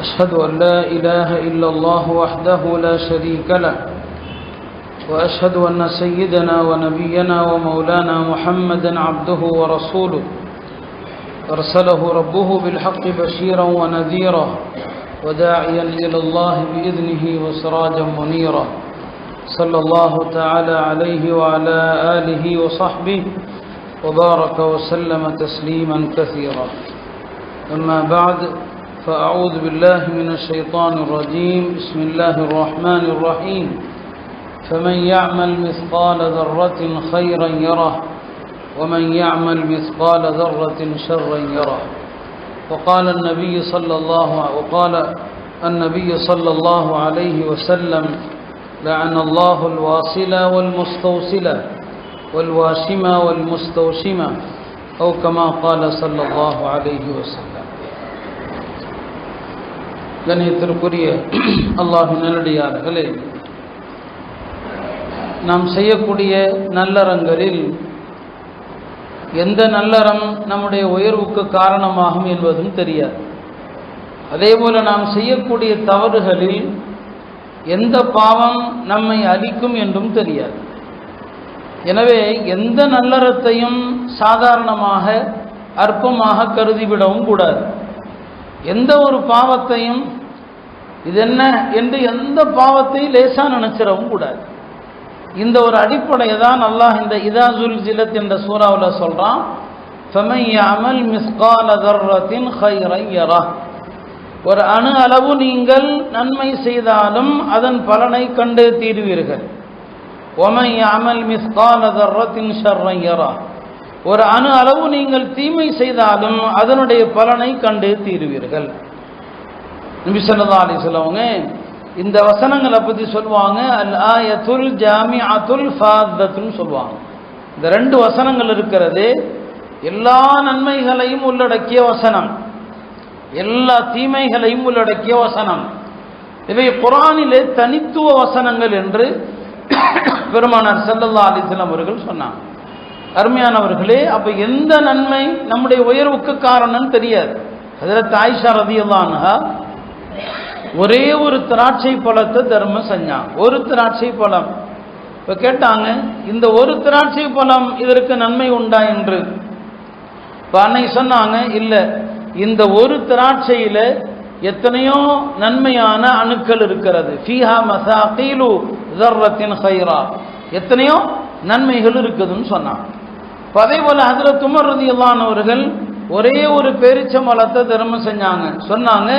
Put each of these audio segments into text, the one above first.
أشهد أن لا إله إلا الله وحده لا شريك له وأشهد أن سيدنا ونبينا ومولانا محمدا عبده ورسوله. أرسله ربه بالحق بشيرا ونذيرا وداعيا إلى الله بإذنه وسراجا منيرا. صلى الله تعالى عليه وعلى آله وصحبه وبارك وسلم تسليما كثيرا. أما بعد فأعوذ بالله من الشيطان الرجيم. بسم الله الرحمن الرحيم. فمن يعمل مثقال ذرة خيرا يره ومن يعمل مثقال ذرة شرا يره. وقال النبي صلى الله وقال النبي صلى الله عليه وسلم لعن الله الواصلة والمستوصلة والواشمة والمستوشمة أو كما قال صلى الله عليه وسلم. கணியத்திற்குரிய அல்லாஹு நல்லடியார்களே நாம் செய்யக்கூடிய நல்லறங்களில் எந்த நல்லறம் நம்முடைய உயர்வுக்கு காரணமாகும் என்பதும் தெரியாது. அதேபோல நாம் செய்யக்கூடிய தவறுகளில் எந்த பாவம் நம்மை அழிக்கும் என்றும் தெரியாது. எனவே எந்த நல்லறத்தையும் சாதாரணமாக அற்பமாக கருதிவிடவும் கூடாது. எந்த ஒரு பாவத்தையும் இது என்ன என்று எந்த பாவத்தையும் லேசாக நினச்சிடவும் கூடாது. இந்த ஒரு அடிப்படையை தான் அல்லாஹ் இந்த இதாசுல் ஜிலத் என்ற சூறாவில் சொல்கிறான் அமல் மிஸ்கால தர்ரத்தின் ஹைரையரா ஒரு அணு அளவு நீங்கள் நன்மை செய்தாலும் அதன் பலனை கண்டு தீர்வீர்கள். ஒமையாமல் அமல் மிஸ்கால தர்ரத்தின் ஷர்ரையரா ஒரு அணு அளவு நீங்கள் தீமை செய்தாலும் அதனுடைய பலனை கண்டு தீருவீர்கள். நபிசல்லா அலி சொல்லவங்க இந்த வசனங்களை பற்றி சொல்லுவாங்க அல் ஆயத்துல் ஜாமி அத்துல் ஃபாதத்துன்னு சொல்லுவாங்க. இந்த ரெண்டு வசனங்கள் இருக்கிறது எல்லா நன்மைகளையும் உள்ளடக்கிய வசனம். எல்லா தீமைகளையும் உள்ளடக்கிய வசனம். இவை குரானிலே தனித்துவ வசனங்கள் என்று பெருமானார் செல்லல்லா அலிஸ்லாம் அவர்கள் சொன்னாங்க. அருமையானவர்களே அப்ப எந்த நன்மை நம்முடைய உயர்வுக்கு காரணம்னு தெரியாது. அதில் தாய்ஷா ரதியல்லான்ஹா ஒரே ஒரு திராட்சை பழத்தை தர்மம் செஞ்சாங்க ஒரு திராட்சை பழம். இப்போ கேட்டாங்க இந்த ஒரு திராட்சை பழம் இதற்கு நன்மை உண்டா என்று? இப்போ அன்னைக்கு சொன்னாங்க இல்லை இந்த ஒரு திராட்சையில் எத்தனையோ நன்மையான அணுக்கள் இருக்கிறது. ஃபீஹா மசா கீலு தர்ரத்தின் ஹைரா எத்தனையோ நன்மைகள் இருக்குதுன்னு சொன்னாங்க. அதே போல அதில் துமர்றது இல்லாதவர்கள் ஒரே ஒரு பேரிச்சம்பழத்தை தர்மம் செஞ்சாங்க. சொன்னாங்க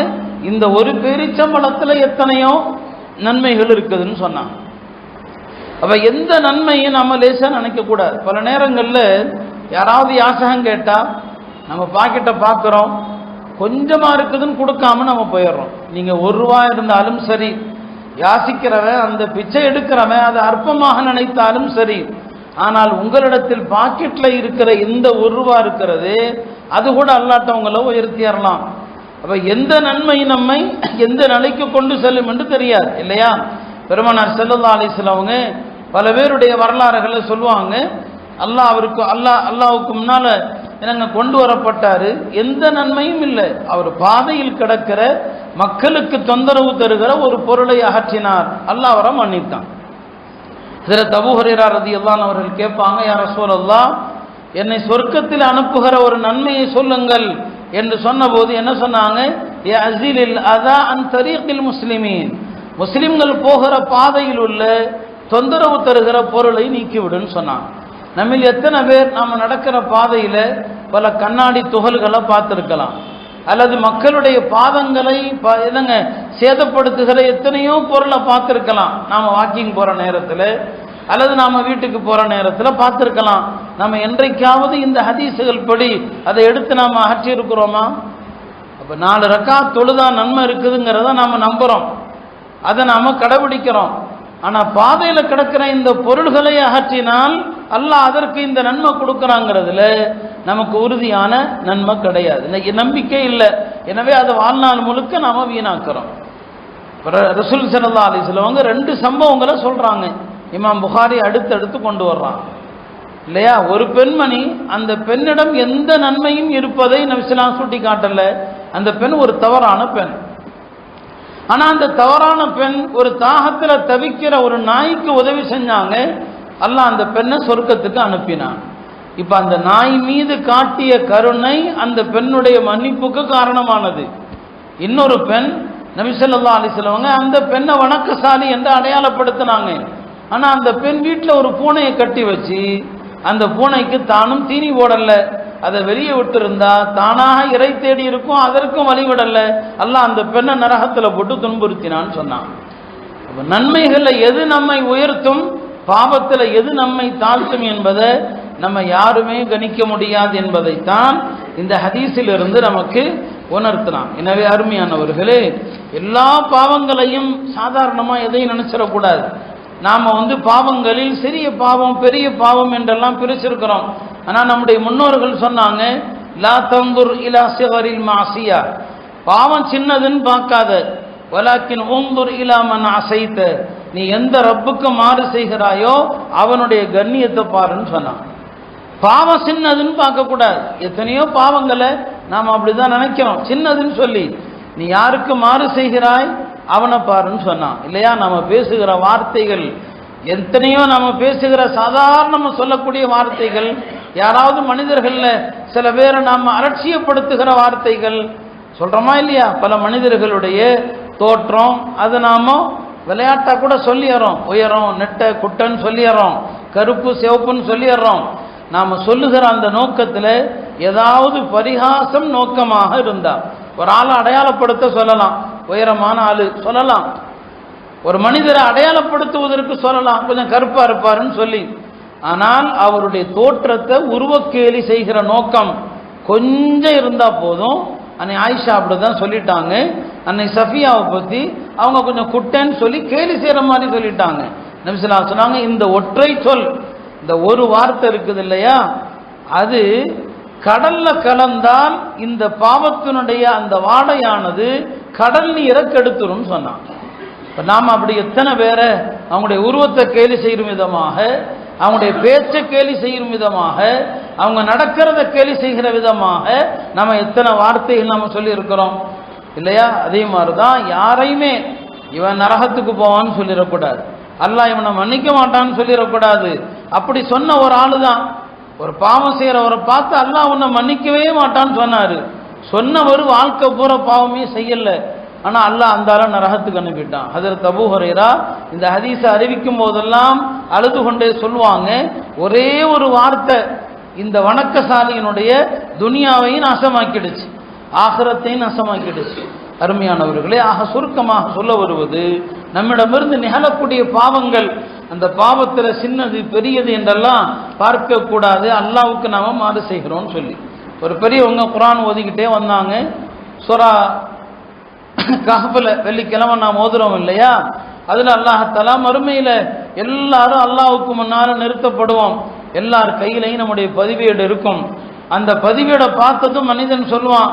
இந்த ஒரு பேரிச்சம்பழத்தில் எத்தனையோ நன்மைகள் இருக்குதுன்னு சொன்னாங்க. அப்போ எந்த நன்மையும் நம்ம லேசாக நினைக்கக்கூடாது பல நேரங்களில் யாராவது யாசகம் கேட்டால் நம்ம பாக்கெட்டை பார்க்குறோம் கொஞ்சமாக இருக்குதுன்னு கொடுக்காம நம்ம போயிடுறோம். நீங்கள் ஒரு ரூபா இருந்தாலும் சரி யாசிக்கிறவன் அந்த பிச்சை எடுக்கிறவன் அதை அற்பமாக நினைத்தாலும் சரி ஆனால் உங்களிடத்தில் பாக்கெட்டில் இருக்கிற எந்த ஒரு ரூபா இருக்கிறது அது கூட அல்லாட்டவங்கள உயர்த்தியறலாம் அப்போ எந்த நன்மை நம்மை எந்த நிலைக்கு கொண்டு செல்லும் என்று தெரியாது இல்லையா? பெருமனார் செல்லல்லா அலிஸ்லவங்க பல பேருடைய வரலாறுகளை சொல்லுவாங்க அல்லாஹ் அவருக்கு அல்லாஹ் அல்லாவுக்கு முன்னால் என்னங்க கொண்டு வரப்பட்டார். எந்த நன்மையும் இல்லை. அவர் பாதையில் கிடக்கிற மக்களுக்கு தொந்தரவு தருகிற ஒரு பொருளை அகற்றினார். அல்லாஹ் அவரை மன்னித்தான். சில தபுஹரீரா ரதி எல்லாம் அவர்கள் கேட்பாங்க யார சோழல்லா என்னை சொர்க்கத்தில் அனுப்புகிற ஒரு நன்மையை சொல்லுங்கள். என்று சொன்னபோது என்ன சொன்னாங்க ஏ அசிலில் அதா அன் தரீக்கில் முஸ்லிமீன் முஸ்லிம்கள் போகிற பாதையில் உள்ள தொந்தரவு தருகிற பொருளை நீக்கிவிடுன்னு சொன்னாங்க. நம்மில் எத்தனை பேர் நாம் நடக்கிற பாதையில் பல கண்ணாடி துகள்களை பார்த்துருக்கலாம். அல்லது மக்களுடைய பாதங்களை என்னங்க சேதப்படுத்துகிற எத்தனையோ பொருளை பார்த்துருக்கலாம். நாம் வாக்கிங் போகிற நேரத்தில் அல்லது நாம் வீட்டுக்கு போகிற நேரத்தில் பார்த்துருக்கலாம். நம்ம என்றைக்காவது இந்த ஹதீசுகள் படி அதை எடுத்து நாம் அகற்றியிருக்கிறோமா அப்போ நாலு ரக்கா தொழுதா நன்மை இருக்குதுங்கிறத நாம் நம்புகிறோம் அதை நாம் கடைபிடிக்கிறோம். ஆனால் பாதையில் கிடக்கிற இந்த பொருள்களை அகற்றினால் அல்லாஹ் அதற்கு இந்த நன்மை கொடுக்குறாங்கிறதுல நமக்கு உறுதியான நன்மை கிடையாது. நம்பிக்கை இல்லை. எனவே அதை வாழ்நாள் முழுக்க நாம் வீணாக்குறோம். ர- ரசூல் சல்லா சொல்லுவாங்க ரெண்டு சம்பவங்களை சொல்கிறாங்க இமாம் புகாரி அடுத்தடுத்து கொண்டு வர்றாங்க இல்லையா? ஒரு பெண்மணி அந்த பெண்ணிடம் எந்த நன்மையும் இருப்பதை நபிஸ்லாம் சுட்டி காட்டல அந்த பெண் ஒரு தவறான பெண். ஆனால் அந்த தவறான பெண் ஒரு தாகத்தில் தவிக்கிற ஒரு நாய்க்கு உதவி செஞ்சாங்க. அல்லாஹ் அந்த பெண்ணை சொர்க்கத்துக்கு அனுப்பினான். இப்போ அந்த நாய் மீது காட்டிய கருணை அந்த பெண்ணுடைய மன்னிப்புக்கு காரணமானது. இன்னொரு பெண் நபிசல்லா அலிசல்லவங்க அந்த பெண்ணை வணக்கசாலி என்று அடையாளப்படுத்தினாங்க. ஆனால் அந்த பெண் வீட்டில் ஒரு பூனையை கட்டி வச்சு அந்த பூனைக்கு தானும் தீனி போடல. அதை வெளியே விட்டுருந்தா தானாக இறை தேடி இருக்கும் அதற்கும் வழிவிடல அல்லாஹ் அந்த பெண்ணை நரகத்தில் போட்டு துன்புறுத்தினான்னு சொன்னான். நன்மைகளில் எது நம்மை உயர்த்தும்? பாவத்தில் எது நம்மை தாழ்த்தும் என்பதை நம்ம யாருமே கணிக்க முடியாது என்பதைத்தான் இந்த ஹதீஸில் இருந்து நமக்கு உணர்த்தலாம். எனவே அருமையானவர்களே எல்லா பாவங்களையும் சாதாரணமாக எதையும் நினைச்சிடக்கூடாது. நாம் வந்து பாவங்களில் சிறிய பாவம் பெரிய பாவம் என்றெல்லாம் பிரிச்சிருக்கிறோம். ஆனால் நம்முடைய முன்னோர்கள் சொன்னாங்க லா தந்துர் இலா சிவரில் மாசியா. பாவம் சின்னதுன்னு பார்க்காத வலாக்கின் ஊந்துர் இலாமன் அசைத்த. நீ எந்த ரப்புக்கு மாறு செய்கிறாயோ அவனுடைய கண்ணியத்தை பாருன்னு சொன்னான். பாவம் சின்னதுன்னு பார்க்கக்கூடாது. எத்தனையோ பாவங்களை நாம் அப்படிதான் நினைக்கிறோம். சின்னதுன்னு சொல்லி நீ யாருக்கு மாறு செய்கிறாய்? அவனை பாருன்னு சொன்னான். இல்லையா? நம்ம பேசுகிற வார்த்தைகள் எத்தனையோ நம்ம பேசுகிற சாதாரணமாக சொல்லக்கூடிய வார்த்தைகள் யாராவது மனிதர்களில் சில பேரை நாம் அலட்சியப்படுத்துகிற வார்த்தைகள் சொல்கிறோமா இல்லையா? பல மனிதர்களுடைய தோற்றம் அதை நாம விளையாட்டா கூட சொல்லிடுறோம் உயரம் நெட்டை குட்டன்னு சொல்லிடுறோம் கருப்பு சிவப்புன்னு சொல்லிடுறோம் நாம் சொல்லுகிற அந்த நோக்கத்தில் ஏதாவது பரிகாசம் நோக்கமாக இருந்தால் ஒரு ஆளை அடையாளப்படுத்த சொல்லலாம். உயரமான ஆள் சொல்லலாம். ஒரு மனிதரை அடையாளப்படுத்துவதற்கு சொல்லலாம். கொஞ்சம் கருப்பாக இருப்பாருன்னு சொல்லி. ஆனால் அவருடைய தோற்றத்தை உருவக்கேலி செய்கிற நோக்கம் கொஞ்சம் இருந்தால் போதும். அன்னை ஆயிஷா அப்படிதான் சொல்லிட்டாங்க. அன்னை சஃபியாவை பற்றி அவங்க கொஞ்சம் குட்டேன்னு சொல்லி கேலி செய்கிற மாதிரி சொல்லிட்டாங்க. நபிசுல்லா சொன்னாங்க இந்த ஒற்றை சொல் இந்த ஒரு வார்த்தை இருக்குது இல்லையா? அது கடல்ல கலந்தால் இந்த பாவத்தினுடைய அந்த வாடையானது கடல் நீரை கெடுத்துரும் சொன்னாங்க இப்போ நாம் அப்படி எத்தனை பேரை அவங்களுடைய உருவத்தை கேலி செய்யும் விதமாக அவங்களுடைய பேச்சை கேலி செய்யும் விதமாக அவங்க நடக்கிறத கேலி செய்கிற விதமாக நம்ம எத்தனை வார்த்தைகள் நம்ம சொல்லியிருக்கிறோம். இல்லையா? அதே மாதிரி தான் யாரையுமே இவன் நரகத்துக்கு போவான்னு சொல்லிடக்கூடாது. அல்லாஹ் இவனை மன்னிக்க மாட்டான்னு சொல்லிடக்கூடாது. அப்படி சொன்ன ஒரு ஆளு தான் ஒரு பாவம் செய்கிறவரை பார்த்து அல்லாஹ் உன்னை மன்னிக்கவே மாட்டான்னு சொன்னார். சொன்னவர் வாழ்க்கை பூரா பாவமே செய்யலை. ஆனால் அல்லாஹ் அந்த அளவு நரகத்துக்கு அனுப்பிட்டான். ஹதரத் தபு ஹரேரா இந்த ஹதீஸை அறிவிக்கும் போதெல்லாம் அழுது கொண்டே சொல்லுவாங்க ஒரே ஒரு வார்த்தை இந்த வணக்கசாலியினுடைய துனியாவையும் நாசமாக்கிடுச்சு ஆகரத்தையும் நாசமாக்கிடுச்சு. அருமையானவர்களே ஆக சுருக்கமாக சொல்ல வருவது நம்மிடமிருந்து நிகழக்கூடிய பாவங்கள் அந்த பாவத்தில் சின்னது பெரியது என்றெல்லாம் பார்க்கக்கூடாது. அல்லாவுக்கு நாம மாறு செய்கிறோம்னு சொல்லி. ஒரு பெரியவங்க குரான் ஓதிக்கிட்டே வந்தாங்க சுரா கஹபில் வெள்ளிக்கிழமை நாம் ஓதுறோம் இல்லையா? அதில் அல்லாஹத்தலா மறுமையில் எல்லாரும் அல்லாஹுக்கு முன்னால் நிறுத்தப்படுவோம். எல்லார் கையிலையும் நம்முடைய பதிவேடு இருக்கும். அந்த பதிவேடை பார்த்ததும் மனிதன் சொல்லுவான்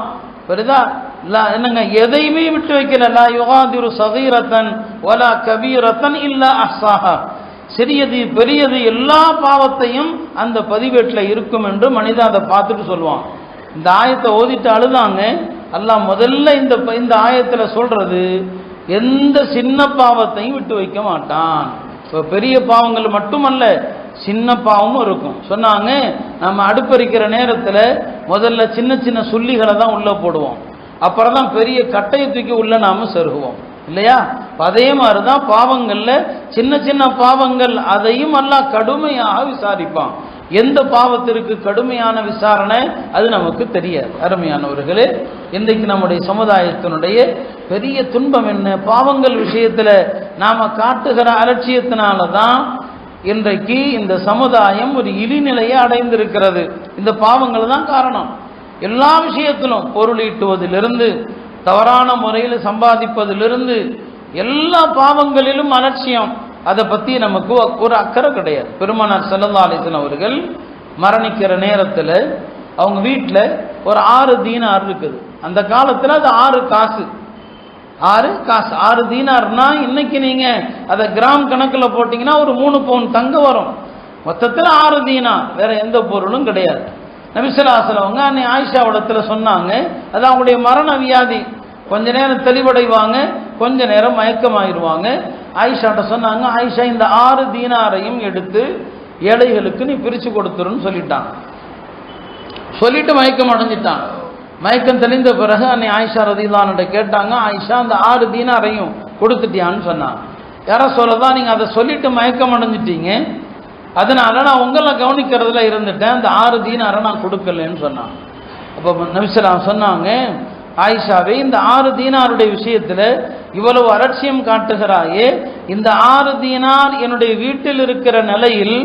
பெரிதா லா என்னங்க எதையுமே விட்டு வைக்கல. லா யுகாதிரு சகீரத்தன் ஒலா கபீரத்தன் இல்ல அஹ்சாஹா. சிறியது பெரியது எல்லா பாவத்தையும் அந்த பதிவேட்டில் இருக்கும் என்று மனிதன் அதை பார்த்துட்டு சொல்லுவான். இந்த ஆயத்தை ஓதிட்டு அழுதாங்க. அல்லாஹ் முதல்ல இந்த இந்த ஆயத்தில் சொல்கிறது எந்த சின்ன பாவத்தையும் விட்டு வைக்க மாட்டான். இப்போ பெரிய பாவங்கள் மட்டுமல்ல சின்ன பாவமும் இருக்கும். சொன்னாங்க நம்ம அடுப்பறிக்கிற நேரத்தில் முதல்ல சின்ன சின்ன சொல்லிகளை தான் உள்ளே போடுவோம். அப்புறம் தான் பெரிய கட்டையை தூக்கி உள்ளே நாம் செருகுவோம். இல்லையா? அதே மாதிரி தான் பாவங்களில் சின்ன சின்ன பாவங்கள் அதையும் எல்லாம் கடுமையாக விசாரிப்பான். எந்த பாவத்திற்கு கடுமையான விசாரணை அது நமக்கு தெரியாது. அருமையானவர்களே இன்றைக்கு நம்முடைய சமுதாயத்தினுடைய பெரிய துன்பம் என்ன? பாவங்கள் விஷயத்தில் நாம் காட்டுகிற அலட்சியத்தினால தான் இன்றைக்கு இந்த சமுதாயம் ஒரு இழிநிலையை அடைந்திருக்கிறது. இந்த பாவங்கள் தான் காரணம். எல்லா விஷயத்திலும் பொருள் ஈட்டுவதிலிருந்து தவறான முறையில் சம்பாதிப்பதிலிருந்து எல்லா பாவங்களிலும் அலட்சியம். அதை பற்றி நமக்கு ஒரு அக்கறை கிடையாது. பெருமானார் செல்லல்லா அலிசன் அவர்கள் மரணிக்கிற நேரத்தில் அவங்க வீட்டில் ஒரு ஆறு தீனார் இருக்குது. அந்த காலத்தில் அது ஆறு காசு. ஆறு காசு. ஆறு தீனார்னா இன்னைக்கு நீங்கள் அதை கிராம் கணக்கில் போட்டிங்கன்னா ஒரு மூணு பவுன் தங்க வரும். மொத்தத்தில் ஆறு தீனார் வேற எந்த பொருளும் கிடையாது. நபிசலாசலவங்க அன்னை ஆயிஷாவிடத்துல சொன்னாங்க. அது அவங்களுடைய மரண வியாதி. கொஞ்ச நேரம் தெளிவடைவாங்க. கொஞ்ச நேரம் மயக்கமாயிடுவாங்க ஆயிஷாட்ட சொன்னாங்க ஆயிஷா இந்த ஆறு தீனாரையும் எடுத்து ஏழைகளுக்கு நீ பிரித்து கொடுத்துருன்னு சொல்லிட்டான். சொல்லிட்டு மயக்கம் அடைஞ்சிட்டான். மயக்கம் தெளிந்த பிறகு அன்னை ஆயிஷா ரதிலான்ட்ட கேட்டாங்க ஆயிஷா அந்த ஆறு தீனாரையும் கொடுத்துட்டியான்னு சொன்னான் யாரோ சொல்லதான் நீங்கள் அதை சொல்லிட்டு மயக்கம் அடைஞ்சிட்டீங்க. அதனால நான் உங்களை கவனிக்கிறதுல இருந்துட்டேன். அந்த ஆறு தீனாரை நான் கொடுக்கலன்னு சொன்னான். அப்போ நபிசலாம் சொன்னாங்க ஆயிஷாவே இந்த ஆறு தீனாருடைய விஷயத்தில் இவ்வளவு அலட்சியம் காட்டுகிறாயே இந்த ஆறு தீனார் என்னுடைய வீட்டில் இருக்கிற நிலையில்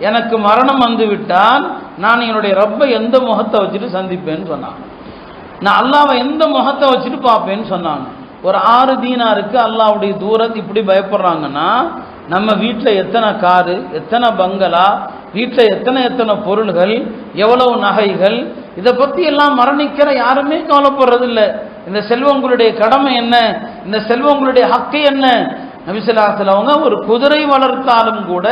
எனக்கு மரணம் வந்துவிட்டால் நான் என்னுடைய ரப்பை எந்த முகத்தை வச்சுட்டு சந்திப்பேன்னு சொன்னான். நான் அல்லாவை எந்த முகத்தை வச்சுட்டு பார்ப்பேன்னு சொன்னாங்க ஒரு ஆறு தீனாருக்கு அல்லாவுடைய தூரத்து இப்படி பயப்படுறாங்கன்னா நம்ம வீட்டில் எத்தனை காரு எத்தனை பங்களா வீட்டில் எத்தனை எத்தனை பொருள்கள் எவ்வளவு நகைகள் இதை பற்றி எல்லாம் மரணிக்கிற யாருமே கவலைப்படுறதில்லை. இந்த செல்வங்களுடைய கடமை என்ன? இந்த செல்வங்களுடைய ஹக்கு என்ன? நபிசலாத்தில் அவங்க ஒரு குதிரை வளர்த்தாலும் கூட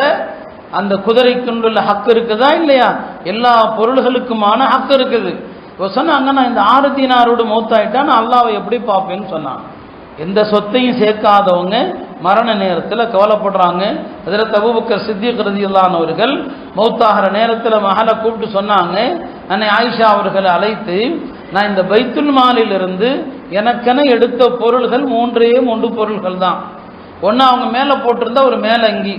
அந்த குதிரைக்குள்ள ஹக்கு இருக்குதா இல்லையா? எல்லா பொருள்களுக்குமான ஹக்கு இருக்குது. இப்போ சொன்னாங்க நான் இந்த ஆறு தீனாரோடு மௌத்தாயிட்டா நான் அல்லாவை எப்படி பார்ப்பேன்னு சொன்னான் எந்த சொத்தையும் சேர்க்காதவங்க மரண நேரத்தில் கவலைப்படுறாங்க. அதில் தபுபக்கர் சித்திக் ரதியில்லானவர்கள் மௌத்தாகிற நேரத்தில் மகளை கூப்பிட்டு சொன்னாங்க. அன்னை ஆயிஷா அவர்களை அழைத்து நான் இந்த பைத்துல் மாலிலிருந்து எனக்கென எடுத்த பொருள்கள் மூன்றே மூன்று பொருள்கள் தான். ஒன்று அவங்க மேலே போட்டிருந்த ஒரு மேலங்கி.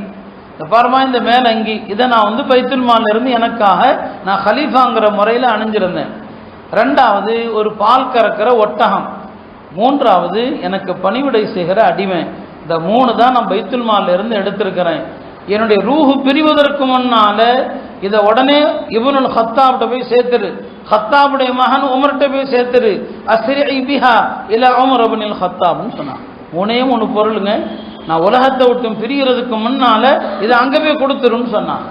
இந்த பாருமா இந்த மேலங்கி. இதை நான் வந்து பைத்துல் மாலில் இருந்து எனக்காக நான் ஹலீஃபாங்கிற முறையில் அணிஞ்சிருந்தேன். ரெண்டாவது ஒரு பால் கறக்கிற ஒட்டகம். மூன்றாவது எனக்கு பணிவிடை செய்கிற அடிமை. இந்த மூணு தான் நான் பைத்துல் மால்ல இருந்து எடுத்திருக்கிறேன். என்னுடைய ரூஹு பிரிவதற்கு முன்னால இதை உடனே இவனுல் ஹத்தாப்ட போய் சேர்த்துரு. ஹத்தாபுடைய மகன் உமர்கிட்ட போய் சேர்த்துரு. அஸ்ரி பிஹா இல்ல உமர் அபனில் ஹத்தாப்னு சொன்னான். மூணே மூணு பொருளுங்க. நான் உலகத்தை விட்டும் பிரியறதுக்கு முன்னால இதை அங்கே போய் கொடுத்துருன்னு சொன்னான்.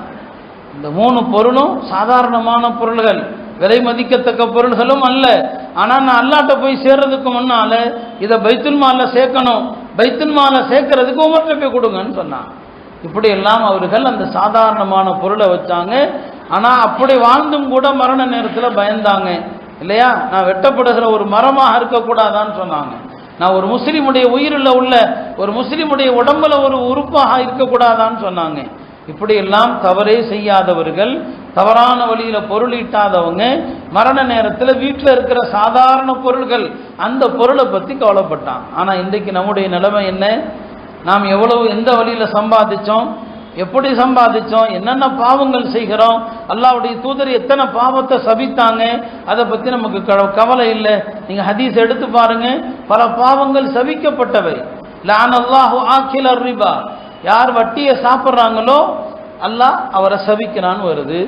இந்த மூணு பொருளும் சாதாரணமான பொருள்கள். விலை மதிக்கத்தக்க பொருள்களும் அல்ல. ஆனால் நான் அல்லாட்ட போய் சேர்றதுக்கு முன்னால இதை பைத்துல் மாலில் சேர்க்கணும். பைத்துல் மாலை சேர்க்கறதுக்கு உமர்கிட்ட போய் கொடுங்கன்னு சொன்னான். இப்படி எல்லாம் அவர்கள் அந்த சாதாரணமான பொருளை வச்சாங்க. ஆனால் அப்படி வாழ்ந்தும் கூட மரண நேரத்தில் பயந்தாங்க. இல்லையா? நான் வெட்டப்படுகிற ஒரு மரமாக இருக்கக்கூடாதான்னு சொன்னாங்க. நான் ஒரு முஸ்லீமுடைய உயிரில் உள்ள ஒரு முஸ்லீமுடைய உடம்புல ஒரு உறுப்பாக இருக்கக்கூடாதான்னு சொன்னாங்க. இப்படியெல்லாம் தவறே செய்யாதவர்கள் தவறான வழியில் பொருள் ஈட்டாதவங்க மரண நேரத்தில் வீட்டில் இருக்கிற சாதாரண பொருள்கள் அந்த பொருளை பற்றி கவலைப்பட்டான். ஆனால் இன்றைக்கு நம்முடைய நிலைமை என்ன? நாம் எவ்வளவு எந்த வழியில் சம்பாதிச்சோம்? எப்படி சம்பாதிச்சோம்? என்னென்ன பாவங்கள் செய்கிறோம்? அல்லாவுடைய தூதர் எத்தனை பாவத்தை சபித்தாங்க? அதை பற்றி நமக்கு க- கவலை இல்லை. நீங்கள் ஹதீஸ் எடுத்து பாருங்க. பல பாவங்கள் சபிக்கப்பட்டவை. லான் அல்லாஹு ஆக்கில் ரிபா. யார் வட்டியை சாப்பிட்றாங்களோ அல்லாஹ் அவரை சபிக்கிறான்னு வருது.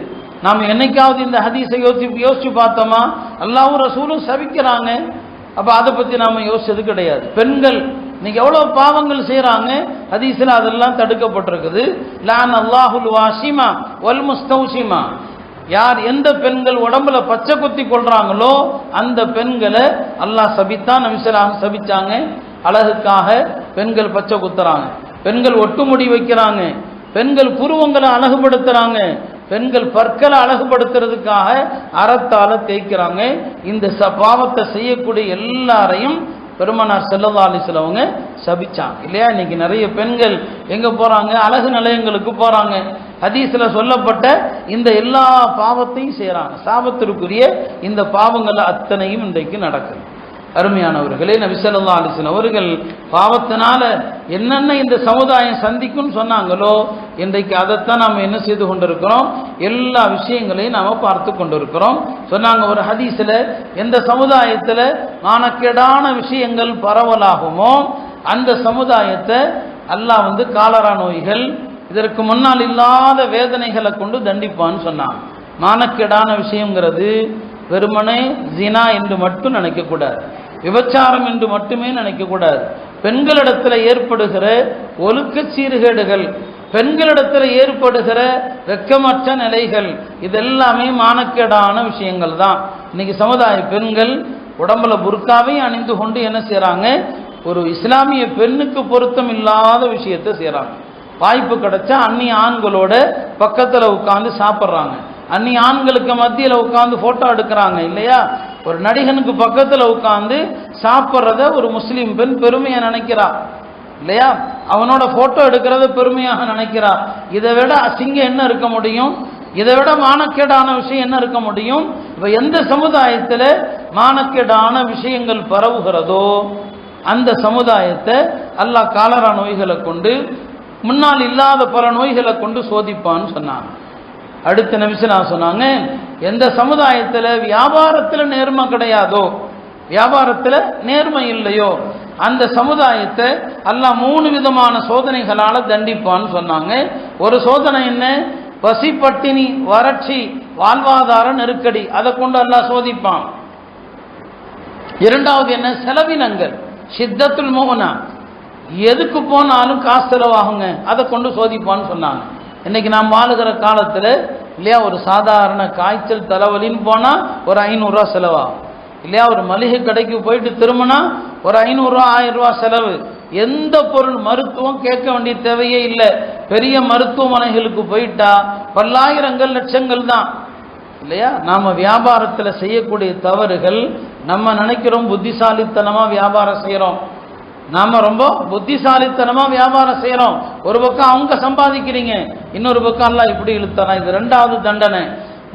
நாம் என்னைக்காவது இந்த ஹதீஸை யோசிச்சு யோசிச்சு பார்த்தோமா? அல்லாவும் ரசூலும் சபிக்கிறாங்க. அப்போ அதை பற்றி நாம் யோசிச்சது கிடையாது. பெண்கள் இன்னைக்கு எவ்வளோ பாவங்கள் செய்கிறாங்க ஹதீஸில் அதெல்லாம் தடுக்கப்பட்டிருக்குது. லான் அல்லாஹுல் வாசிமா வல் முஸ்தௌசிமா யார் எந்த பெண்கள் உடம்புல பச்சை குத்தி கொள்றாங்களோ அந்த பெண்களை அல்லாஹ் சபித்தான் நபிசலாக சபிச்சாங்க. அழகுக்காக பெண்கள் பச்சை குத்துறாங்க. பெண்கள் ஒட்டுமுடி வைக்கிறாங்க. பெண்கள் புருவங்களை அழகுபடுத்துறாங்க. பெண்கள் பற்களை அழகுபடுத்துறதுக்காக அறத்தால தேய்க்கிறாங்க. இந்த ச பாவத்தை செய்யக்கூடிய எல்லாரையும் பெருமனார் செல்லல்லா சிலவங்க சபிச்சாங்க. இல்லையா? இன்னைக்கு நிறைய பெண்கள் எங்க போறாங்க? அழகு நிலையங்களுக்கு போறாங்க. ஹதீஸ்ல சொல்லப்பட்ட இந்த எல்லா பாவத்தையும் செய்றாங்க. சாபத்திற்குரிய இந்த பாவங்கள் அத்தனையும் இன்றைக்கு நடக்குது. அருமையானவர்களே நபிசல்லா அலிசன் அவர்கள் பாவத்தினால என்னென்ன இந்த சமுதாயம் சந்திக்கும்னு சொன்னாங்களோ இன்றைக்கு அதைத்தான் நாம் என்ன செய்து கொண்டிருக்கிறோம்? எல்லா விஷயங்களையும் நாம் பார்த்து கொண்டிருக்கிறோம். சொன்னாங்க ஒரு ஹதீஸில் எந்த சமுதாயத்தில் மானக்கேடான விஷயங்கள் பரவலாகுமோ அந்த சமுதாயத்தை அல்லாஹ் வந்து காலரா நோய்கள் இதற்கு முன்னால் இல்லாத வேதனைகளை கொண்டு தண்டிப்பான்னு சொன்னான் மானக்கேடான விஷயங்கிறது வெறுமனே ஜினா என்று மட்டும் நினைக்கக்கூடாது. விபச்சாரம் என்று மட்டுமே நினைக்கக்கூடாது பெண்களிடத்தில் ஏற்படுகிற ஒழுக்க சீர்கேடுகள் பெண்களிடத்தில் ஏற்படுகிற வெக்கமற்ற நிலைகள் இதெல்லாமே மானக்கேடான விஷயங்கள் தான். இன்னைக்கு சமுதாய பெண்கள் உடம்புல புர்காவையும் அணிந்து கொண்டு என்ன செய்கிறாங்க ஒரு இஸ்லாமிய பெண்ணுக்கு பொருத்தம் இல்லாத விஷயத்தை செய்கிறாங்க வாய்ப்பு கிடைச்சா அந்நிய ஆண்களோட பக்கத்தில் உட்காந்து சாப்பிட்றாங்க. அன்னி ஆண்களுக்கு மத்தியில் உட்காந்து ஃபோட்டோ எடுக்கிறாங்க இல்லையா? ஒரு நடிகனுக்கு பக்கத்தில் உட்காந்து சாப்பிட்றத ஒரு முஸ்லீம் பெண் பெருமையை நினைக்கிறா. இல்லையா? அவனோட ஃபோட்டோ எடுக்கிறத பெருமையாக நினைக்கிறா. இதை விட அசிங்கம் என்ன இருக்க முடியும்? இதை விட மானக்கேடான விஷயம் என்ன இருக்க முடியும்? இப்போ எந்த சமுதாயத்தில் மானக்கேடான விஷயங்கள் பரவுகிறதோ அந்த சமுதாயத்தை அல்லாஹ் காலரா நோய்களை கொண்டு முன்னால் இல்லாத பல நோய்களை கொண்டு சோதிப்பான்னு சொன்னாங்க. அடுத்த நிமிஷம் நான் சொன்னாங்க எந்த சமுதாயத்தில் வியாபாரத்தில் நேர்மை கிடையாதோ வியாபாரத்தில் நேர்மை இல்லையோ அந்த சமுதாயத்தை எல்லாம் மூணு விதமான சோதனைகளால் தண்டிப்பான்னு சொன்னாங்க. ஒரு சோதனை என்ன? பசி பட்டினி வறட்சி வாழ்வாதார நெருக்கடி அதை கொண்டு எல்லாம் சோதிப்பான். இரண்டாவது என்ன? செலவினங்கள். சித்தத்துல் மோகனா எதுக்கு போனாலும் காசு செலவாகுங்க. அதை கொண்டு சோதிப்பான்னு சொன்னாங்க. இன்னைக்கு நாம் வாழுகிற காலத்தில் இல்லையா ஒரு சாதாரண காய்ச்சல் தலைவலின்னு போனால் ஒரு ஐநூறுரூவா செலவாகும். இல்லையா ஒரு மளிகை கடைக்கு போயிட்டு திரும்பினா ஒரு ஐநூறுரூவா ஆயிரம் ரூபா செலவு. எந்த பொருள் மருத்துவம் கேட்க வேண்டிய தேவையே இல்லை. பெரிய மருத்துவமனைகளுக்கு போயிட்டா பல்லாயிரங்கள் லட்சங்கள் தான். இல்லையா நாம் வியாபாரத்தில் செய்யக்கூடிய தவறுகள் நம்ம நினைக்கிறோம் புத்திசாலித்தனமாக வியாபாரம் செய்கிறோம் நாம ரொம்ப புத்திசாலித்தனமா வியாபாரம் செய்கிறோம் ஒரு பக்கம் அவங்க சம்பாதிக்கிறீங்க இன்னொரு பக்கம் எல்லாம் இப்படி இழுத்தனா? இது ரெண்டாவது தண்டனை.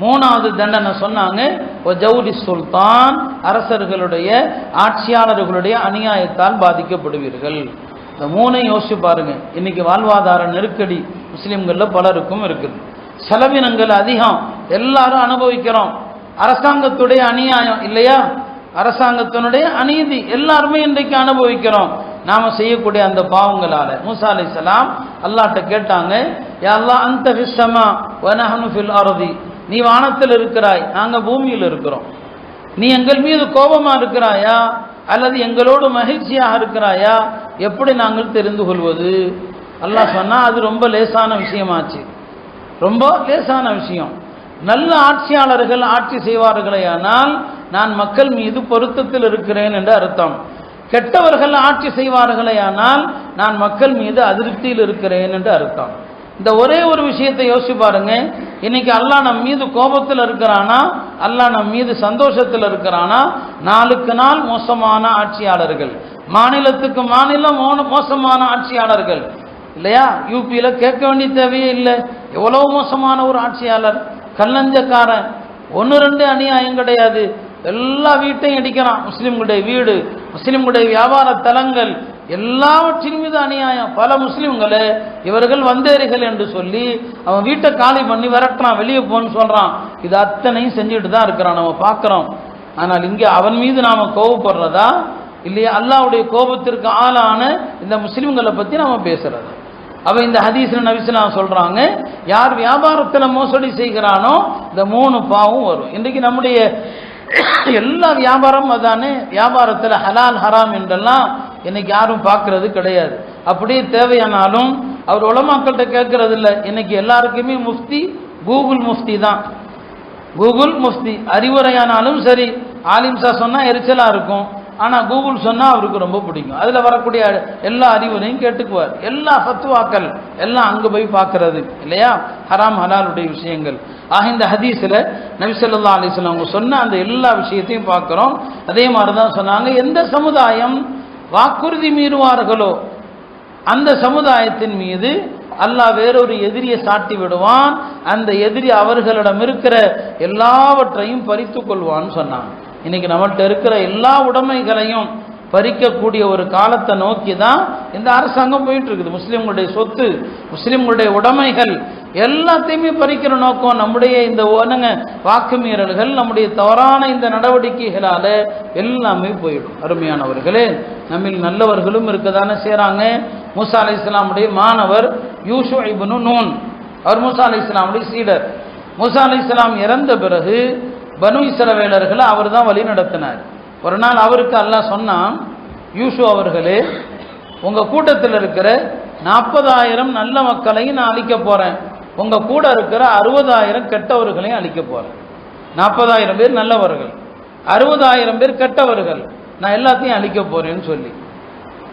மூணாவது தண்டனை சொன்னாங்க ஜவுரி சுல்தான் அரசர்களுடைய ஆட்சியாளர்களுடைய அநியாயத்தால் பாதிக்கப்படுவீர்கள். இந்த மூணையும் யோசிச்சு பாருங்க. இன்னைக்கு வாழ்வாதார நெருக்கடி முஸ்லீம்களில் பலருக்கும் இருக்குது. செலவினங்கள் அதிகம். எல்லாரும் அனுபவிக்கிறோம். அரசாங்கத்துடைய அநியாயம் இல்லையா? அரசாங்கத்தினுடைய அநீதி எல்லாருமே இன்றைக்கு அனுபவிக்கிறோம். நாம செய்யக்கூடிய அந்த பாவங்களால. மூசா அலி சலாம் அல்லாட்ட கேட்டாங்க யா அந்த விஸ்ஸமா வனஹனு ஃபில் அர்தி. நீ வானத்தில் இருக்கிறாய் நாங்க பூமியில் இருக்கிறோம். நீ எங்கள் மீது கோபமா இருக்கிறாயா? அல்லது எங்களோடு மகிழ்ச்சியாக இருக்கிறாயா? எப்படி நாங்கள் தெரிந்து கொள்வது? அல்லாஹ் சொன்னா அது ரொம்ப லேசான விஷயமாச்சு. ரொம்ப லேசான விஷயம். நல்ல ஆட்சியாளர்கள் ஆட்சி செய்வார்களேயானால் நான் மக்கள் மீது பொருத்தத்தில் இருக்கிறேன் என்று அர்த்தம். கெட்டவர்கள் ஆட்சி செய்வார்களேயானால் நான் மக்கள் மீது அதிருப்தியில் இருக்கிறேன் என்று அர்த்தம். இந்த ஒரே ஒரு விஷயத்தை யோசிச்சு பாருங்க. இன்னைக்கு அல்லாஹ் நம் மீது கோபத்தில் இருக்கிறானா? அல்லாஹ் நம் மீது சந்தோஷத்தில் இருக்கிறானா? நாளுக்கு நாள் மோசமான ஆட்சியாளர்கள். மாநிலத்துக்கு மாநிலம் மோசமான ஆட்சியாளர்கள். இல்லையா? யூபியில் கேட்க வேண்டிய தேவையே இல்லை. எவ்வளோ மோசமான ஒரு ஆட்சியாளர்? கல்லஞ்சக்காரன் ஒன்று ரெண்டு அநியாயம் கிடையாது. எல்லா வீட்டையும் அடிக்கிறான். முஸ்லீம்களுடைய வீடு முஸ்லீம்களுடைய வியாபார தலங்கள் எல்லாவற்றின் மீது அநியாயம். பல முஸ்லீம்களை இவர்கள் வந்தேறிகள் என்று சொல்லி அவன் வீட்டை காலி பண்ணி விரட்டுறான் வெளியே போன்னு சொல்கிறான் இது அத்தனையும் செஞ்சுட்டு தான் இருக்கிறான் நம்ம பார்க்குறோம். ஆனால் இங்கே அவன் மீது நாம் கோவப்படுறதா? இல்லையா? அல்லாவுடைய கோபத்திற்கு ஆளான இந்த முஸ்லீம்களை பற்றி நாம் பேசுறது. அவன் இந்த ஹதீஸ்ல நபிஸ்லாம் சொல்கிறாங்க யார் வியாபாரத்தில் மோசடி செய்கிறானோ இந்த மூணு பாவம் வரும். இன்றைக்கு நம்முடைய எல்லா வியாபாரம் அதானே? வியாபாரத்தில் ஹலால் ஹராம் என்றெல்லாம் இன்னைக்கு யாரும் பார்க்கறது கிடையாது. அப்படியே தேவையானாலும் அவர் உலமாக்கள்கிட்ட கேட்கறது இல்லை இன்னைக்கு எல்லாருக்குமே முஃப்தி கூகுள் முஃப்தி தான். கூகுள் முஃப்தி. அறிவுரையானாலும் சரி ஆலிம்சா சொன்னால் எரிச்சலாக இருக்கும். ஆனால் கூகுள் சொன்னால் அவருக்கு ரொம்ப பிடிக்கும். அதில் வரக்கூடிய எல்லா அறிவுரையும் கேட்டுக்குவார். எல்லா ஃபத்துவாக்கள் எல்லாம் அங்கே போய் பார்க்கறது இல்லையா? ஹராம் ஹலாலுடைய விஷயங்கள். ஆக இந்த ஹதீஸில் நபிசல்லா அலிஸ்லாம் அவங்க சொன்ன அந்த எல்லா விஷயத்தையும் பார்க்குறோம் அதே மாதிரி தான் சொன்னாங்க எந்த சமுதாயம் வாக்குறுதி மீறுவார்களோ அந்த சமுதாயத்தின் மீது அல்லாஹ் வேறொரு எதிரியை சாட்டி விடுவான். அந்த எதிரி அவர்களிடம் இருக்கிற எல்லாவற்றையும் பறித்து கொள்வான்னு சொன்னாங்க. இன்னைக்கு நம்மள்கிட்ட இருக்கிற எல்லா உடைமைகளையும் பறிக்கக்கூடிய ஒரு காலத்தை நோக்கி தான் இந்த அரசாங்கம் போயிட்டு இருக்குது முஸ்லீம்களுடைய சொத்து முஸ்லீம்களுடைய உடைமைகள் எல்லாத்தையுமே பறிக்கிற நோக்கம் நம்முடைய இந்த ஒனங்க வாக்கு மீறல்கள் நம்முடைய தவறான இந்த நடவடிக்கைகளால் எல்லாமே போயிடும். அருமையானவர்களே நம்மில் நல்லவர்களும் இருக்கதானே செய்கிறாங்க மூசா அலி இஸ்லாமுடைய மாணவர் யூசு இப்னு நூன். அவர் மூசா அலி இஸ்லாமுடைய சீடர். மூசா அலி இஸ்லாம் இறந்த பிறகு பனு இசரவேலர்களை அவர் தான் வழி நடத்தினார். ஒரு நாள் அவருக்கு அல்லாஹ் சொன்னான் யூசு அவர்களே உங்கள் கூட்டத்தில் இருக்கிற நாற்பதாயிரம் நல்ல மக்களையும் நான் அழிக்க போகிறேன் உங்கள் கூட இருக்கிற அறுபதாயிரம் கெட்டவர்களையும் அழிக்க போகிறேன் நாற்பதாயிரம் பேர் நல்லவர்கள். அறுபதாயிரம் பேர் கெட்டவர்கள். நான் எல்லாத்தையும் அழிக்க போகிறேன்னு சொல்லி.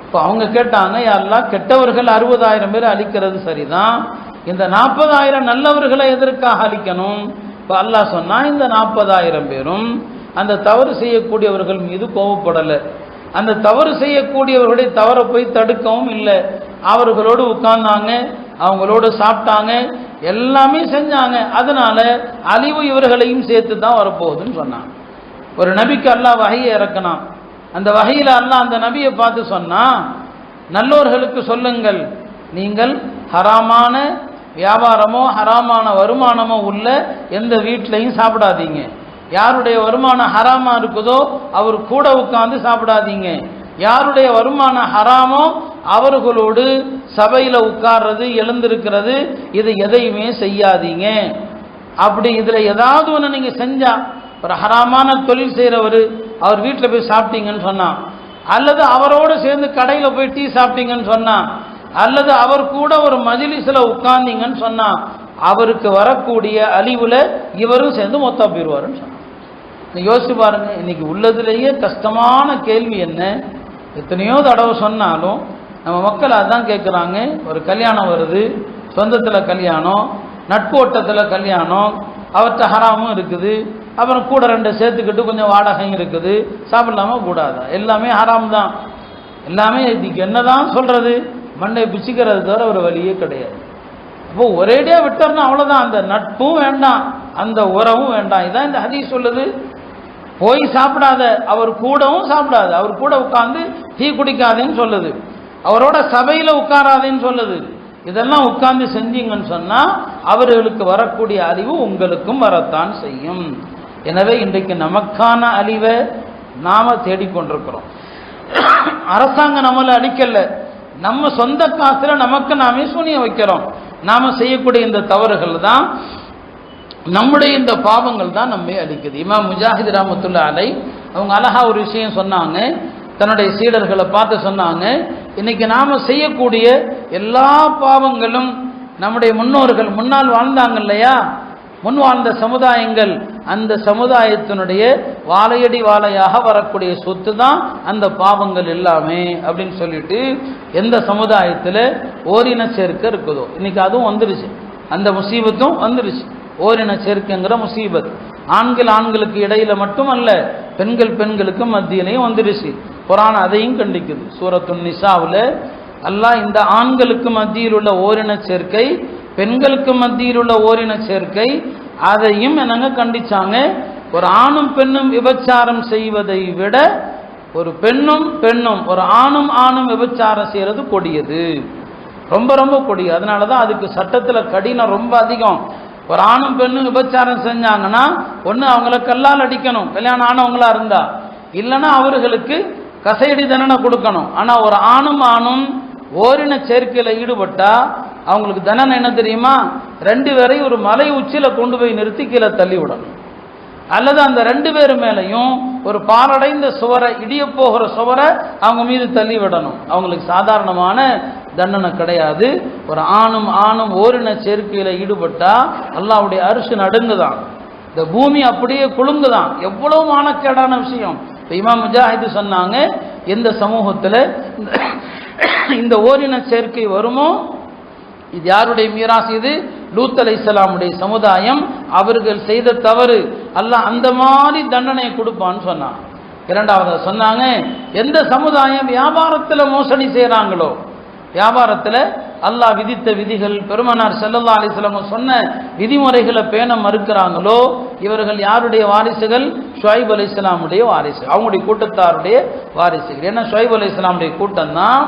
இப்போ அவங்க கேட்டாங்க யாரெல்லாம் கெட்டவர்கள் அறுபதாயிரம் பேர் அழிக்கிறது சரிதான். இந்த நாற்பதாயிரம் நல்லவர்களை எதற்காக அழிக்கணும்? இப்போ அல்லாஹ் சொன்னால் இந்த நாற்பதாயிரம் பேரும் அந்த தவறு செய்யக்கூடியவர்கள் மீது கோவப்படலை. அந்த தவறு செய்யக்கூடியவர்களுடைய தவறை போய் தடுக்கவும் இல்லை. அவர்களோடு உட்கார்ந்தாங்க அவங்களோடு சாப்பிட்டாங்க எல்லாமே செஞ்சாங்க. அதனால அழிவு இவர்களையும் சேர்த்து தான் வரப்போகுதுன்னு சொன்னாங்க ஒரு நபிக்கு அல்லாஹ் வகையை இறக்கணும் அந்த வகையில் அல்லாஹ் அந்த நபியை பார்த்து சொன்னா நல்லோர்களுக்கு சொல்லுங்கள் நீங்கள் ஹராமான வியாபாரமோ ஹராமான வருமானமோ உள்ள எந்த வீட்லையும் சாப்பிடாதீங்க. யாருடைய வருமானம் ஹராமா இருக்குதோ அவர் கூட உட்காந்து சாப்பிடாதீங்க. யாருடைய வருமானம் ஹராமோ அவர்களோடு சபையில் உட்கார்றது எழுந்திருக்கிறது இது எதையுமே செய்யாதீங்க. அப்படி இதில் ஏதாவது ஒன்று நீங்கள் செஞ்சால் ஒரு ஹராமான தொழில் செய்கிறவர் அவர் வீட்டில் போய் சாப்பிட்டீங்கன்னு சொன்னான் அல்லது அவரோடு சேர்ந்து கடையில் போய் டீ சாப்பிட்டீங்கன்னு சொன்னான் அல்லது அவர் கூட ஒரு மஜிலிஸில் உட்கார்ந்தீங்கன்னு சொன்னால் அவருக்கு வரக்கூடிய அழிவில் இவரும் சேர்ந்து மொத்தம் போயிடுவாருன்னு சொன்னார். யோசிச்சு பாருங்க இன்னைக்கு உள்ளதுலேயே கஷ்டமான கேள்வி என்ன? எத்தனையோ தடவை சொன்னாலும் நம்ம மக்கள் அதான் கேட்குறாங்க ஒரு கல்யாணம் வருது சொந்தத்தில் கல்யாணம் நட்போட்டத்தில் கல்யாணம் அவர்கிட்ட ஹராமும் இருக்குது அப்புறம் கூட ரெண்டு சேர்த்துக்கிட்டு கொஞ்சம் வாடகையும் இருக்குது சாப்பிடலாமா கூடாதா? எல்லாமே ஹராம் தான். எல்லாமே இதுக்கு என்னதான் சொல்கிறது மண்ணை பிச்சுக்கிறது தவிர ஒரு வழியே கிடையாது. அப்போ ஒரேடியாக விட்டார்னா அவ்வளோதான் அந்த நட்பும் வேண்டாம் அந்த உறவும் வேண்டாம். இதான் இந்த ஹதி சொல்லுது. போய் சாப்பிடாத அவர் கூடவும் சாப்பிடாத. அவர் கூட உட்காந்து டீ குடிக்காதேன்னு சொல்லுது. அவரோட சபையில் உட்காராதேன்னு சொல்லுது. இதெல்லாம் உட்கார்ந்து செஞ்சீங்கன்னு சொன்னால் அவர்களுக்கு வரக்கூடிய அறிவு உங்களுக்கும் வரத்தான் செய்யும். எனவே இன்றைக்கு நமக்கான அழிவை நாம தேடிக்கொண்டிருக்கிறோம். அரசாங்கம் நம்மளை அழிக்கலை நம்ம சொந்த காசில் நமக்கு நாமே சூனியம் வைக்கிறோம். நாம் செய்யக்கூடிய இந்த தவறுகள் தான் நம்முடைய இந்த பாவங்கள் தான் நம்மை அழிக்குது. இமாம் முஜாஹித் ராமத்துல்லா அலை அவங்க அழகா ஒரு விஷயம் சொன்னாங்க. தன்னுடைய சீடர்களை பார்த்து சொன்னாங்க. இன்னைக்கு நாம் செய்யக்கூடிய எல்லா பாவங்களும் நம்முடைய முன்னோர்கள் முன்னால் வாழ்ந்தாங்க இல்லையா? முன் வாழ்ந்த சமுதாயங்கள் அந்த சமுதாயத்தினுடைய வாழையடி வாழையாக வரக்கூடிய சொத்து தான் அந்த பாவங்கள் எல்லாமே அப்படின்னு சொல்லிட்டு எந்த சமுதாயத்தில் ஓரின சேர்க்கை இருக்குதோ. இன்னைக்கு அதுவும் வந்துருச்சு. அந்த முசீபத்தும் வந்துருச்சு. ஓரின சேர்க்கைங்கிற முசீபத். ஆண்கள் ஆண்களுக்கு இடையில மட்டுமல்ல பெண்கள் பெண்களுக்கு மத்தியிலையும் வந்துருச்சு. குரான் அதையும் கண்டிக்குது. சூரத்து நிசாவில் அல்லாஹ் இந்த ஆண்களுக்கு மத்தியில் உள்ள ஓரின சேர்க்கை பெண்களுக்கு மத்தியில் உள்ள ஓரின சேர்க்கை அதையும் என்னங்க கண்டிச்சாங்க? ஒரு ஆணும் பெண்ணும் விபச்சாரம் செய்வதை விட ஒரு பெண்ணும் பெண்ணும் ஒரு ஆணும் ஆணும் விபச்சாரம் செய்கிறது கொடியது. ரொம்ப ரொம்ப கொடியது. அதனால தான் அதுக்கு சட்டத்தில் கடினம் ரொம்ப அதிகம். ஒரு ஆணும் பெண்ணும் விபச்சாரம் செஞ்சாங்கன்னா ஒன்று அவங்கள கல்லால் அடிக்கணும் கல்யாணம் ஆனவங்களா இருந்தா. இல்லைன்னா அவர்களுக்கு கசையடி தண்டனை கொடுக்கணும். ஆனால் ஒரு ஆணும் ஆணும் ஓரின சேர்க்கையில் ஈடுபட்டால் அவங்களுக்கு தண்டனை என்ன தெரியுமா? ரெண்டு பேரையும் ஒரு மலை உச்சியில் கொண்டு போய் நிறுத்தி கீழே தள்ளி விடணும். அல்லது அந்த ரெண்டு பேர் மேலையும் ஒரு பாலடைந்த சுவரை இடிய போகிற சுவரை அவங்க மீது தள்ளி விடணும். அவங்களுக்கு சாதாரணமான தண்டனை கிடையாது. ஒரு ஆணும் ஆணும் ஓரின சேர்க்கையில் ஈடுபட்டால் அல்லாவுடைய அரிசி நடுங்குதான். இந்த பூமி அப்படியே குலுங்குதான். எவ்வளவு மானக்கேடான விஷயம். இப்போ இமாம் முஜாஹிது சொன்னாங்க எந்த சமூகத்தில் இந்த ஓரின சேர்க்கை வருமோ இது யாருடைய மீராஸ் இது? லூத் அலை இஸ்லாமுடைய சமுதாயம். அவர்கள் செய்த தவறு. அல்லாஹ் அந்த மாதிரி தண்டனை கொடுப்பான்னு சொன்னான். இரண்டாவது சொன்னாங்க எந்த சமுதாயம் வியாபாரத்தில் மோசடி செய்கிறாங்களோ வியாபாரத்தில் அல்லாஹ் விதித்த விதிகள் பெருமனார் செல்லல்லா அலிஸ்லாம் சொன்ன விதிமுறைகளை பேண மறுக்கிறாங்களோ இவர்கள் யாருடைய வாரிசுகள்? ஷுவைப் அலி இஸ்லாமுடைய வாரிசு அவங்களுடைய கூட்டத்தாருடைய வாரிசுகள். ஏன்னா ஷுவைப் அலி இஸ்லாமுடைய கூட்டம் தான்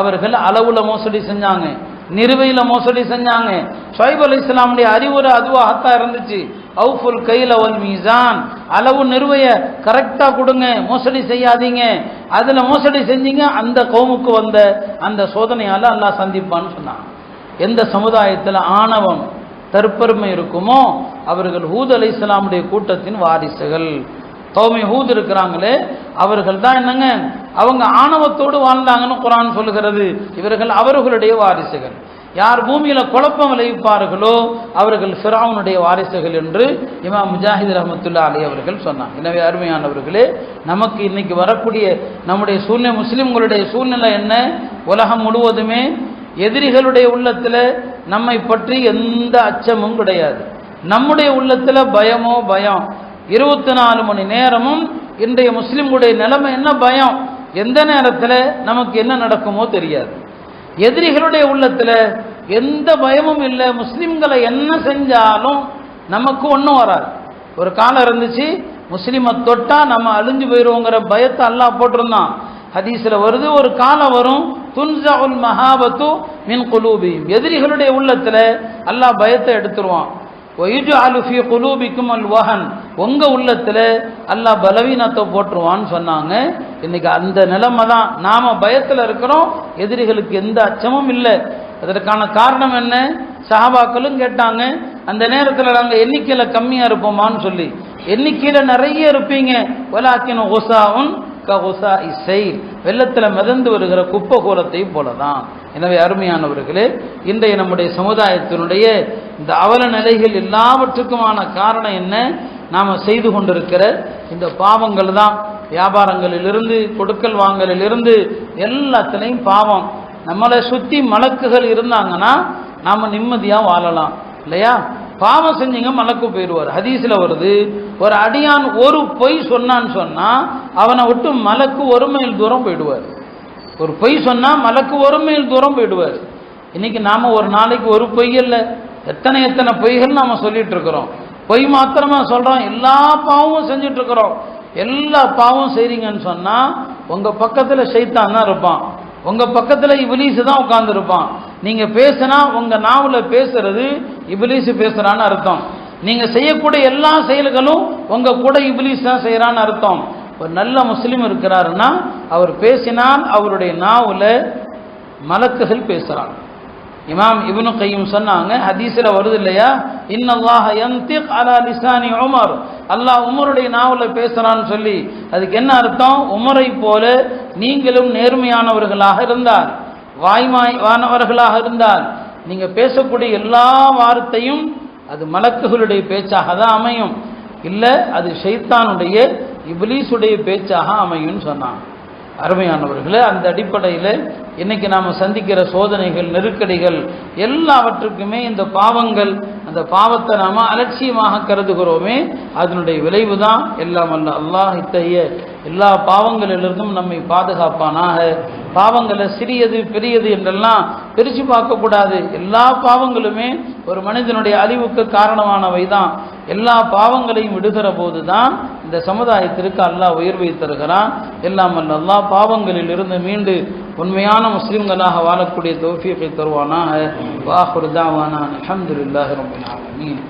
அவர்கள் அளவுல மோசடி செஞ்சாங்க. நிறுவையில் மோசடி செஞ்சாங்க. ஷுவைப் அலி இஸ்லாமுடைய அறிவுரை அதுவாகத்தான் இருந்துச்சு. அவுஃபுல் கையில் ஒல் மீசான். அளவு நிறுவையை கரெக்டாக கொடுங்க மோசடி செய்யாதீங்க. அதில் மோசடி செஞ்சீங்க அந்த கவுமுக்கு வந்த அந்த சோதனையால் அல்லாஹ் சந்திப்பான்னு சொன்னான். எந்த சமுதாயத்தில் ஆணவம் தற்பெருமை இருக்குமோ அவர்கள் ஹூத் அலி இஸ்லாமுடைய கூட்டத்தின் வாரிசுகள். கௌமி ஹூத் இருக்கிறாங்களே அவர்கள் தான் என்னங்க? அவங்க ஆணவத்தோடு வாழ்ந்தாங்கன்னு குரான் சொல்லுகிறது. இவர்கள் அவர்களுடைய வாரிசுகள். யார் பூமியில குழப்பம் விளைவிப்பார்களோ அவர்கள் ஃபிராவுனுடைய வாரிசுகள் என்று இமாம் முஜாஹித் ரஹமத்துல்லா அலி அவர்கள் சொன்னாங்க எனவே அருமையானவர்களே நமக்கு இன்னைக்கு வரக்கூடிய நம்முடைய சூழ்நிலை முஸ்லிம்களுடைய சூழ்நிலை என்ன? உலகம் முழுவதுமே எதிரிகளுடைய உள்ளத்தில் நம்மை பற்றி எந்த அச்சமும் கிடையாது. நம்முடைய உள்ளத்தில் பயமோ பயம். இருபத்தி நாலு மணி நேரமும் இன்றைய முஸ்லிம்களுடைய நிலைமை என்ன பயம்? எந்த நேரத்தில் நமக்கு என்ன நடக்குமோ தெரியாது. எதிரிகளுடைய உள்ளத்தில் எந்த பயமும் இல்லை. முஸ்லீம்களை என்ன செஞ்சாலும் நமக்கு ஒன்றும் வராது. ஒரு காலம் இருந்துச்சு முஸ்லீமை தொட்டா நம்ம அழிஞ்சு போயிடுவோங்கிற பயத்தை அல்லா போட்டிருந்தான். ஹதீஸில் வருது ஒரு காலம் வரும் துன்சவுல் மஹாபத்து மின் குலூபியும் எதிரிகளுடைய உள்ளத்தில் அல்லாஹ் பயத்தை எடுத்துருவான். ஒயிஜு அலுஃபி குலூபிக்கும் அல் வஹன். உங்கள் உள்ளத்தில் அல்லா பலவீனத்தை போட்டுருவான்னு சொன்னாங்க. இன்னைக்கு அந்த நிலைமை தான் நாம் பயத்தில் இருக்கிறோம் எதிரிகளுக்கு எந்த அச்சமும் இல்லை. அதற்கான காரணம் என்ன? சஹாபாக்களும் கேட்டாங்க அந்த நேரத்தில் நாங்கள் எண்ணிக்கையில் கம்மியாக இருப்போமான்னு சொல்லி. எண்ணிக்கையில் நிறைய இருப்பீங்க. வலாக்கின ஒசாவும் க ஒசா இசை. வெள்ளத்தில் மிதந்து வருகிற குப்பை கோலத்தை போல தான் எனவே அருமையானவர்களே இன்றைய நம்முடைய சமுதாயத்தினுடைய இந்த அவல நிலைகள் எல்லாவற்றுக்குமான காரணம் என்ன? நாம் செய்து கொண்டிருக்கிற இந்த பாவங்கள் தான் வியாபாரங்களிலிருந்து கொடுக்கல் வாங்கலிலிருந்து எல்லாத்துலேயும் பாவம். நம்மளை சுற்றி மலக்குகள் இருந்தாங்கன்னா நாம் நிம்மதியாக வாழலாம். இல்லையா? பாவம் செஞ்சீங்க மலக்கு போயிடுவார். ஹதீஸில் வருது ஒரு அடியான் ஒரு பொய் சொன்னான்னு சொன்னால் அவனை விட்டு மலக்கு ஒரு மைல் தூரம் போயிடுவார். ஒரு பொய் சொன்னால் மலக்கு ஒரு மைல் தூரம் போயிடுவார். இன்னைக்கு நாம் ஒரு நாளைக்கு ஒரு பொய் இல்லை எத்தனை எத்தனை பொய்கள் நாம் சொல்லிட்டு இருக்கிறோம். பொய் மாத்திரமா சொல்கிறோம் எல்லா பாவமும் செஞ்சிட்ருக்குறோம். எல்லா பாவம் செய்கிறீங்கன்னு சொன்னால் உங்கள் பக்கத்தில் சைத்தான் தான் இருப்பான். உங்கள் பக்கத்தில் இபிலீஸு தான் உட்காந்துருப்பான் நீங்கள் பேசுனா உங்கள் நாவில் பேசுறது இபிலீஸு பேசுகிறான்னு அர்த்தம். நீங்கள் செய்யக்கூடிய எல்லா செயல்களும் உங்கள் கூட இபிலீஸ் தான் செய்கிறான்னு அர்த்தம். ஒரு நல்ல முஸ்லீம் இருக்கிறாருன்னா அவர் பேசினால் அவருடைய நாவில் மலக்குகள் பேசுகிறாங்க இமாம் இப்னு கையும் சொன்னாங்க ஹதீஸில் வருது இல்லையா? இன்னல்லாஹ யந்திக் அலா லிசானி உமர். அல்லாஹ் உமருடைய நாவலில் பேசுகிறான்னு சொல்லி அதுக்கு என்ன அர்த்தம்? உமரை போல நீங்களும் நேர்மையானவர்களாக இருந்தால் வாய்மாய்வானவர்களாக இருந்தால் நீங்கள் பேசக்கூடிய எல்லா வார்த்தையும் அது மலக்குகளுடைய பேச்சாக தான் அமையும். இல்லை அது ஷைத்தானுடைய இப்லீஸுடைய பேச்சாக அமையும்னு சொன்னாங்க. அருமையானவர்களே அந்த அடிப்படையில் இன்றைக்கி நாம் சந்திக்கிற சோதனைகள் நெருக்கடிகள் எல்லாவற்றுக்குமே இந்த பாவங்கள் அந்த பாவத்தை நாம் அலட்சியமாக கருதுகிறோமே அதனுடைய விளைவு தான் எல்லாம் அல்ல. அல்லாஹ் இத்தகைய எல்லா பாவங்களிலிருந்தும் நம்மை பாதுகாப்பானாக. பாவங்களை சிறியது பெரியது என்றெல்லாம் பிரித்து பார்க்கக்கூடாது. எல்லா பாவங்களுமே ஒரு மனிதனுடைய அழிவுக்கு காரணமானவை தான் எல்லா பாவங்களையும் விடுகிற போது தான் இந்த சமுதாயத்திற்கு அல்லாஹ் உயர் வைத்திருக்கிறான் எல்லாம் எல்லா பாவங்களில் இருந்து மீண்டு உண்மையான முஸ்லிம்களாக வாழக்கூடிய தோஃபியத்தை தருவானாக. வாஹுர் அஹமதுல்லாஹ் அலமதுல்லாஹி ரபில் ஆலமீன்.